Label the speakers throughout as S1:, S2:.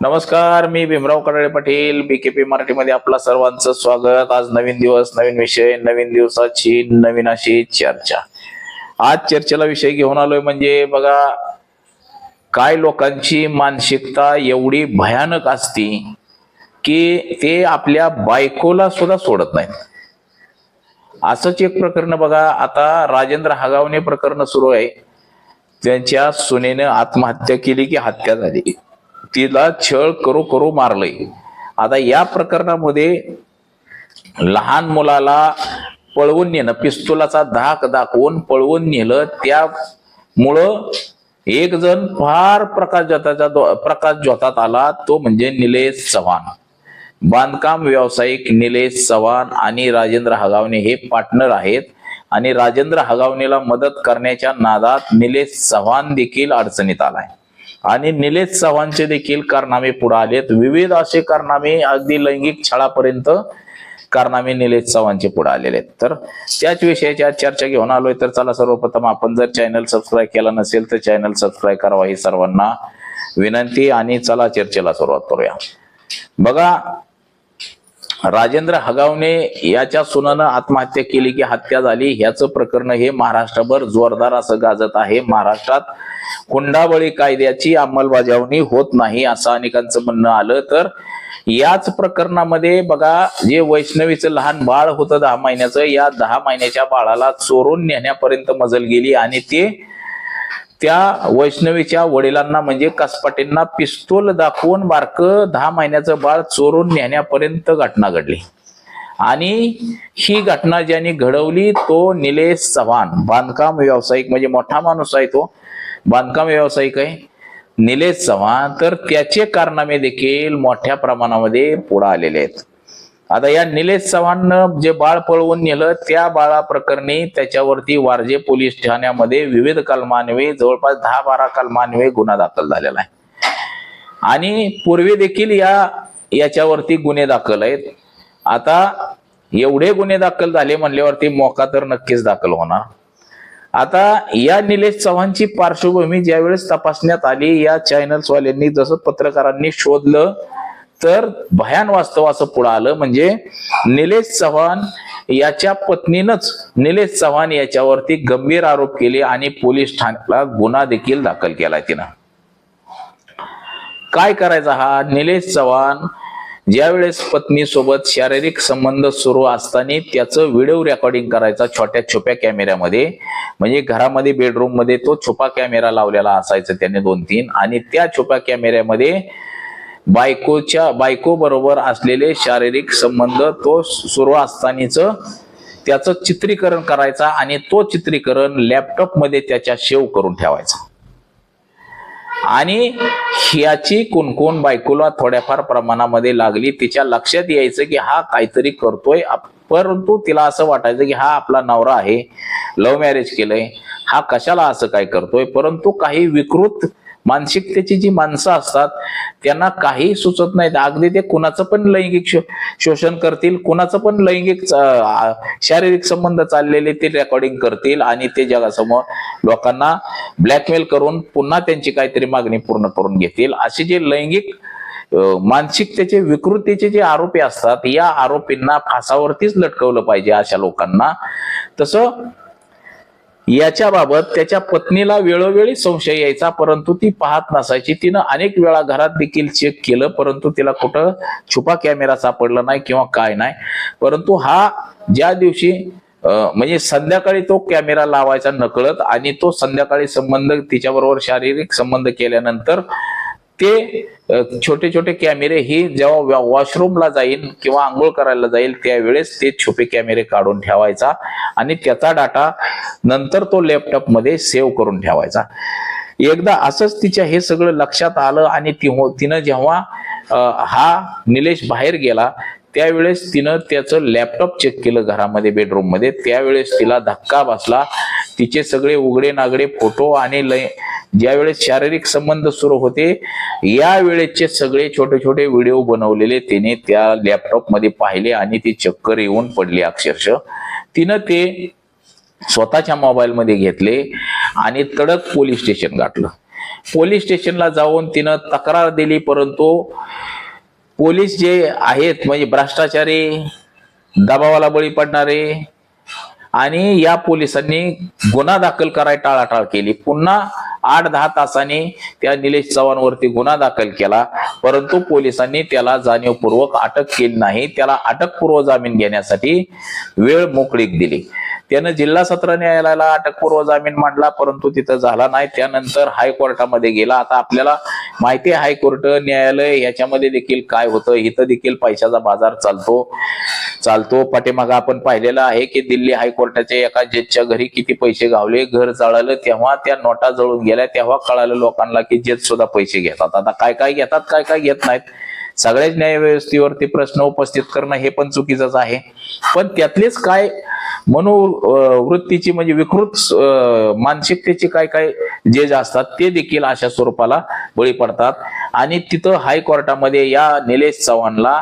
S1: नमस्कार मी भीमराव कराळे पाटील बीकेपी मराठीमध्ये आपला सर्वांचं स्वागत. आज नवीन दिवस नवीन विषय नवीन दिवसाची नवीन अशी चर्चा. आज चर्चेला विषय घेऊन आलोय म्हणजे बघा काय लोकांची मानसिकता एवढी भयानक असती की ते आपल्या बायकोला सुद्धा सोडत नाहीत. असंच एक प्रकरण बघा आता राजेंद्र हगावणे प्रकरण सुरू आहे. त्यांच्या सुनेनं आत्महत्या केली की हत्या झाली. तिला छळ करू करू मारले. आता या प्रकरणामध्ये लहान मुलाला पळवून नेणं पिस्तुलाचा धाक दाखवून पळवून नेलं त्यामुळं एक जण फार प्रकाश ज्योताचा प्रकाश ज्योतात आला तो म्हणजे निलेश चव्हाण. बांधकाम व्यावसायिक निलेश चव्हाण आणि राजेंद्र हगावणे हे पार्टनर आहेत आणि राजेंद्र हगावणेला मदत करण्याच्या नादात निलेश चव्हाण देखील अडचणीत आलाय. आणि निलेश चव्हाणचे देखील कारनामे पुढे आलेत. विविध असे कारनामे अगदी लैंगिक छळापर्यंत कारनामे निलेश चव्हाणचे पुढे आलेले आहेत. तर त्याच विषयाची आज चर्चा घेऊन आलोय. तर चला सर्वप्रथम आपण जर चॅनल सबस्क्राईब केला नसेल तर चॅनल सबस्क्राईब करावा ही सर्वांना विनंती आणि चला चर्चेला सुरुवात करूया. बघा राजेंद्र हगावने याच्या सुनानं आत्महत्या केली की हत्या झाली ह्याचं प्रकरण हे महाराष्ट्रभर जोरदार असं गाजत आहे. महाराष्ट्रात हुंडाबळी कायद्याची अंमलबजावणी होत नाही असं अनेकांचं म्हणणं आलं. तर याच प्रकरणामध्ये बघा जे वैष्णवीचं लहान बाळ होतं दहा महिन्याचं या दहा महिन्याच्या बाळाला चोरून नेण्यापर्यंत मजल गेली आणि ते त्या वैष्णवीच्या वडिलांना म्हणजे कसपाटींना पिस्तूल दाखवून बारक दहा महिन्याचं बाळ चोरून नेण्यापर्यंत घटना घडली. आणि ही घटना ज्यांनी घडवली तो निलेश चव्हाण. बांधकाम व्यावसायिक म्हणजे मोठा माणूस आहे तो. बांधकाम व्यावसायिक आहे. निलेश चव्हाण तर त्याचे कारनामे देखील मोठ्या प्रमाणामध्ये पुढे आलेले आहेत. आता या निलेश चव्हाणनं जे बाळ पळवून नेलं त्या बाळा प्रकरणी त्याच्यावरती वारजे पोलीस ठाण्यामध्ये विविध कलमान्वये जवळपास दहा बारा कलमान्वये गुन्हा दाखल झालेला आहे. आणि पूर्वी देखील या याच्यावरती गुन्हे दाखल आहेत. आता एवढे गुन्हे दाखल झाले म्हणल्यावरती मोका तर नक्कीच दाखल होणार. आता या निलेश चव्हाणची पार्श्वभूमी ज्यावेळेस तपासण्यात आली या चॅनल्सवाल्यांनी जसं पत्रकारांनी शोधलं तर भयान वास्तव असं पुढं आलं. म्हणजे निलेश चव्हाण याच्या पत्नीनंच निलेश चव्हाण याच्यावरती गंभीर आरोप केले आणि पोलीस ठाण्याला गुन्हा देखील दाखल केला तिनं. काय करायचा हा? निलेश चव्हाण ज्यावेळेस पत्नी सोबत शारीरिक संबंध सुरू असताना त्याचं व्हिडिओ रेकॉर्डिंग करायचा छोट्या छोप्या कॅमेऱ्यामध्ये म्हणजे घरामध्ये बेडरूममध्ये तो छुपा कॅमेरा लावलेला असायचा त्याने दोन तीन. आणि त्या छुप्या कॅमेऱ्यामध्ये बायकोच्या बायको बरोबर असलेले शारीरिक संबंध तो सुरू असतानाच त्याचं चित्रीकरण करायचा आणि तो चित्रीकरण लॅपटॉपमध्ये त्याच्या सेव्ह करून ठेवायचा. आणि ह्याची कुणकुण बायकोला थोड्याफार प्रमाणामध्ये लागली. तिच्या लक्षात यायचं की हा काहीतरी करतोय. परंतु तिला असं वाटायचं की हा आपला नवरा आहे. लव्ह मॅरेज केलंय. हा कशाला असं काय करतोय? परंतु काही विकृत मानसिकतेची जी माणसं असतात त्यांना काही सुचत नाहीत. अगदी ते कुणाचं पण लैंगिक शो- शोषण करतील कुणाचं पण लैंगिक शारीरिक संबंध चाललेले ते रेकॉर्डिंग करतील आणि ते जगासमोर लोकांना ब्लॅकमेल करून पुन्हा त्यांची काहीतरी मागणी पूर्ण करून घेतील. असे जे लैंगिक मानसिकतेचे विकृतीचे जे आरोपी असतात या आरोपींना फासावरतीच लटकवलं पाहिजे अशा लोकांना. तसं याच्याबाबत त्याच्या पत्नीला वेळोवेळी संशय यायचा परंतु ती पाहत नसायची. तिनं अनेक वेळा घरात देखील चेक केलं परंतु तिला कुठं छुपा कॅमेरा सापडला नाही किंवा काय नाही. परंतु हा ज्या दिवशी म्हणजे संध्याकाळी तो कॅमेरा लावायचा नकळत आणि तो संध्याकाळी संबंध तिच्याबरोबर शारीरिक संबंध केल्यानंतर ते छोटे छोटे कॅमेरे ही जेव्हा वॉशरूमला जाईल किंवा आंघोळ करायला जाईल त्यावेळेस ते छोटे कॅमेरे काढून ठेवायचा आणि त्याचा डाटा नंतर तो लॅपटॉपमध्ये सेव्ह करून ठेवायचा. एकदा असंच तिच्या हे सगळं लक्षात आलं आणि ती हो- तिनं जेव्हा हा निलेश बाहेर गेला त्यावेळेस तिनं त्याचं लॅपटॉप चेक केलं घरामध्ये बेडरूममध्ये. त्यावेळेस तिला धक्का बसला. तिचे सगळे उघडे नागडे फोटो आणि लय ज्यावेळेस शारीरिक संबंध सुरू होते या वेळेचे सगळे छोटे छोटे व्हिडिओ बनवलेले तिने त्या लॅपटॉपमध्ये पाहिले आणि ती चक्कर येऊन पडली अक्षरशः. तिनं ते स्वतःच्या मोबाईलमध्ये घेतले आणि तडक पोलीस स्टेशन गाठलं. पोलीस स्टेशनला जाऊन तिनं तक्रार दिली परंतु पोलीस जे आहेत म्हणजे भ्रष्टाचारी दबावाला बळी पडणारे आणि या पोलिसांनी गुन्हा दाखल करायला टाळाटाळ केली. पुन्हा आठ दहा तासांनी त्या निलेश चव्हाणवरती गुन्हा दाखल केला. परंतु पोलिसांनी त्याला जाणीवपूर्वक अटक केली नाही. त्याला अटकपूर्व जामीन घेण्यासाठी वेळ मोकळीक दिली. त्यानं जिल्हा सत्र न्यायालयाला अटकपूर्व जामीन मांडला परंतु तिथं झाला नाही. त्यानंतर हायकोर्टामध्ये गेला. आता आपल्याला माहिती आहे हायकोर्ट न्यायालय याच्यामध्ये देखील काय होतं? इथं देखील पैशाचा बाजार चालतो. चालतो. पाठीमागं आपण पाहिलेलं आहे की दिल्ली हायकोर्टाच्या एका जजच्या घरी किती पैसे गावले घर जाळलं तेव्हा त्या नोटा जळून गेल्या तेव्हा कळालं लोकांना की जज सुद्धा पैसे घेतात. आता काय काय घेतात काय काय घेत नाहीत. सगळ्याच न्यायव्यवस्थेवरती प्रश्न उपस्थित करणं हे पण चुकीचंच आहे. पण त्यातलेच काय मनोवृत्तीची म्हणजे विकृत मानसिकतेची काय काय जे असतात ते देखील अशा स्वरूपाला बळी पडतात. आणि तिथं हायकोर्टामध्ये या निलेश चव्हाणला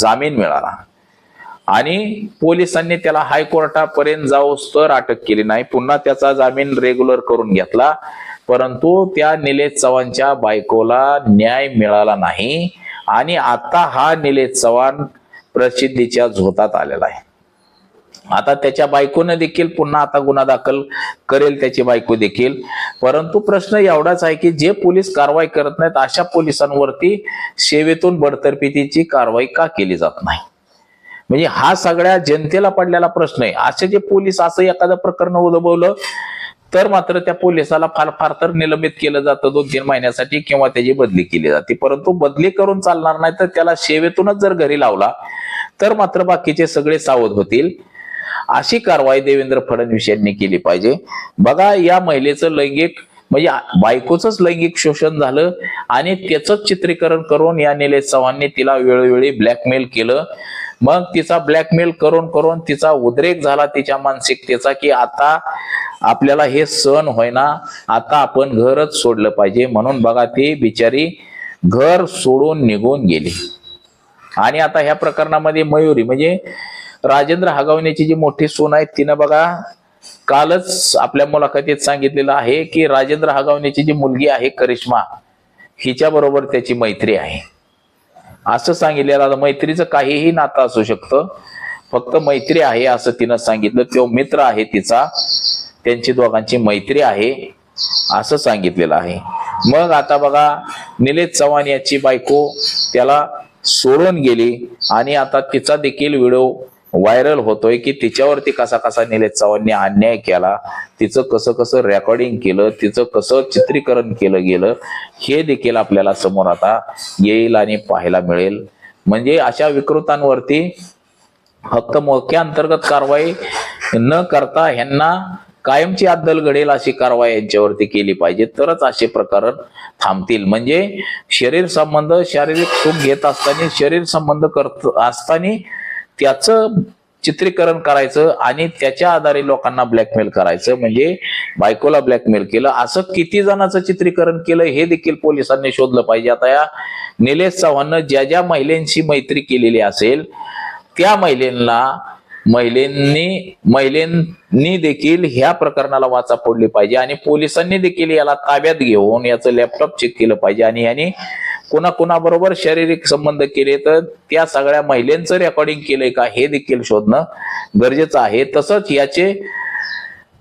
S1: जामीन मिळाला. आणि पोलिसांनी त्याला हायकोर्टापर्यंत जाऊस तर अटक केली नाही. पुन्हा त्याचा जामीन रेग्युलर करून घेतला. परंतु त्या निलेश चव्हाणच्या बायकोला न्याय मिळाला नाही. आणि आता हा निलेश चव्हाण प्रसिद्धीच्या झोतात आलेला आहे. आता त्याच्या बायकोनं देखील पुन्हा आता गुन्हा दाखल करेल त्याची बायको देखील. परंतु प्रश्न एवढाच आहे की जे पोलीस कारवाई करत नाहीत अशा पोलिसांवरती सेवेतून बडतर्फितीची कारवाई का केली जात नाही? म्हणजे हा सगळ्या जनतेला पडलेला प्रश्न आहे. असे जे पोलीस असं एखादं प्रकरण उद्भवलं तर मात्र त्या पोलिसाला फार फार तर निलंबित केलं जातं दोन तीन महिन्यासाठी किंवा त्याची बदली केली जाते. परंतु बदली करून चालणार नाही तर त्याला सेवेतूनच जर घरी लावला तर मात्र बाकीचे सगळे सावध होतील. अशी कारवाई देवेंद्र फडणवीस यांनी केली पाहिजे. बघा या महिलेचं लैंगिक म्हणजे बायकोच लैंगिक शोषण झालं आणि त्याच चित्रीकरण करून या निलेश चव्हाणने तिला वेळोवेळी ब्लॅकमेल केलं. मग तिचा ब्लॅकमेल करून करून तिचा उद्रेक झाला तिच्या मानसिकतेचा की आता आपल्याला हे सण होईना आता आपण घरच सोडलं पाहिजे. म्हणून बघा ती बिचारी घर सोडून निघून गेली. आणि आता ह्या प्रकरणामध्ये मयुरी म्हणजे राजेंद्र हगवण्याची जी मोठी सून आहे तिनं बघा कालच आपल्या मुलाखतीत सांगितलेलं आहे की राजेंद्र हगवण्याची जी मुलगी आहे करिश्मा हिच्या बरोबर त्याची मैत्री आहे. असं सांगितलेलं आता मैत्रीचं काहीही नातं असू शकतं. फक्त मैत्री आहे असं तिनं सांगितलं. तो मित्र आहे तिचा. त्यांची दोघांची मैत्री आहे असं सांगितलेलं आहे. मग आता बघा निलेश चव्हाण याची बायको त्याला सोडून गेली आणि आता तिचा देखील व्हिडिओ व्हायरल होतोय की तिच्यावरती कसा कसा निलेश चव्हाणने अन्याय केला तिचं कसं कसं रेकॉर्डिंग केलं तिचं कसं चित्रीकरण केलं गेलं हे देखील आपल्याला समोर आता येईल आणि पाहायला मिळेल. म्हणजे अशा विकृतांवरती फक्त मोक्या अंतर्गत कारवाई न करता ह्यांना कायमची अद्दल घडेल अशी कारवाई यांच्यावरती केली पाहिजे. तरच असे प्रकरण थांबतील. म्हणजे शरीर संबंध शारीरिक सुख घेत असताना शरीर संबंध करत असताना त्याचं चित्रीकरण करायचं आणि त्याच्या आधारे लोकांना ब्लॅकमेल करायचं. म्हणजे बायकोला ब्लॅकमेल केलं. असं किती जणांचं चित्रीकरण केलं हे देखील पोलिसांनी शोधलं पाहिजे. आता या निलेश चव्हाणनं ज्या ज्या महिलांशी मैत्री केलेली असेल त्या महिलेला महिलेंनी महिलेंनी देखील ह्या प्रकरणाला वाचा फोडली पाहिजे. आणि पोलिसांनी देखील याला ताब्यात घेऊन याचं लॅपटॉप चेक केलं पाहिजे. आणि याने कुणा कुणाबरोबर शारीरिक संबंध केले तर त्या सगळ्या महिलेचं रेकॉर्डिंग केलंय का हे देखील शोधणं गरजेचं आहे. तसंच याचे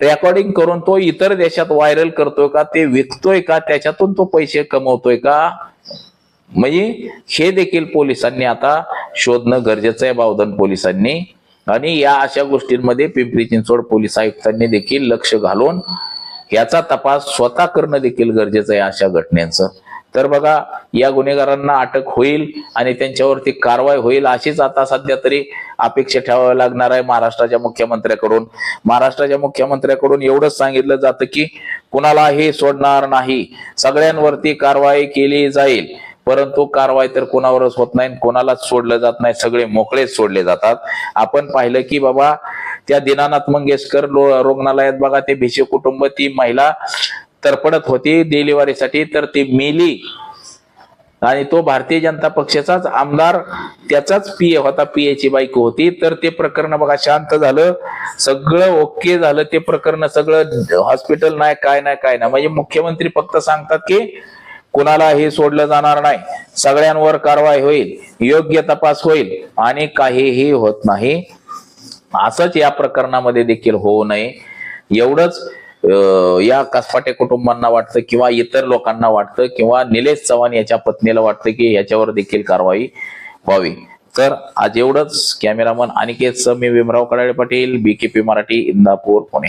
S1: रेकॉर्डिंग करून तो इतर देशात व्हायरल करतोय का ते विकतोय का त्याच्यातून तो पैसे कमवतोय का? म्हणजे हे देखील पोलिसांनी आता शोधणं गरजेचं आहे बावधन पोलिसांनी. आणि या अशा गोष्टींमध्ये पिंपरी चिंचवड पोलीस आयुक्तांनी देखील लक्ष घालून याचा तपास स्वतः करणं देखील गरजेचं आहे अशा घटनेचं. तर बघा या गुन्हेगारांना अटक होईल आणि त्यांच्यावरती कारवाई होईल अशीच आता सध्या तरी अपेक्षा ठेवावी लागणार आहे महाराष्ट्राच्या मुख्यमंत्र्याकडून. महाराष्ट्राच्या मुख्यमंत्र्याकडून एवढंच सांगितलं जातं की कुणालाही सोडणार नाही. सगळ्यांवरती कारवाई केली जाईल. परंतु कारवाई तर कोणावरच होत नाही कोणालाच सोडलं जात नाही. सगळे मोकळेच सोडले जातात. आपण पाहिलं की बाबा त्या दीनानाथ मंगेशकर लो- रुग्णालयात बघा ते भिशे कुटुंब ती महिला तरपडत होती डिलिव्हरीसाठी तर ती मेली. आणि तो भारतीय जनता पक्षाचाच आमदार त्याचाच पीए होता पीए ची बायको होती. तर ते प्रकरण बघा शांत झालं. सगळं ओके झालं. ते प्रकरण सगळं हॉस्पिटल नाही काय नाही काय नाही. म्हणजे मुख्यमंत्री फक्त सांगतात की कुणाला हे सोडलं जाणार नाही. सगळ्यांवर कारवाई होईल. योग्य तपास होईल. आणि काहीही होत नाही. असंच या प्रकरणामध्ये देखील होऊ नये. एवढंच या कसपाटे कुटुंबांना वाटतं किंवा इतर लोकांना वाटतं किंवा निलेश चव्हाण याच्या पत्नीला वाटतं की याच्यावर देखील कारवाई व्हावी. तर आज एवढंच. कॅमेरामन अनिकेत मी भीमराव कडाळे पाटील बीकेपी मराठी इंदापूर पुणे.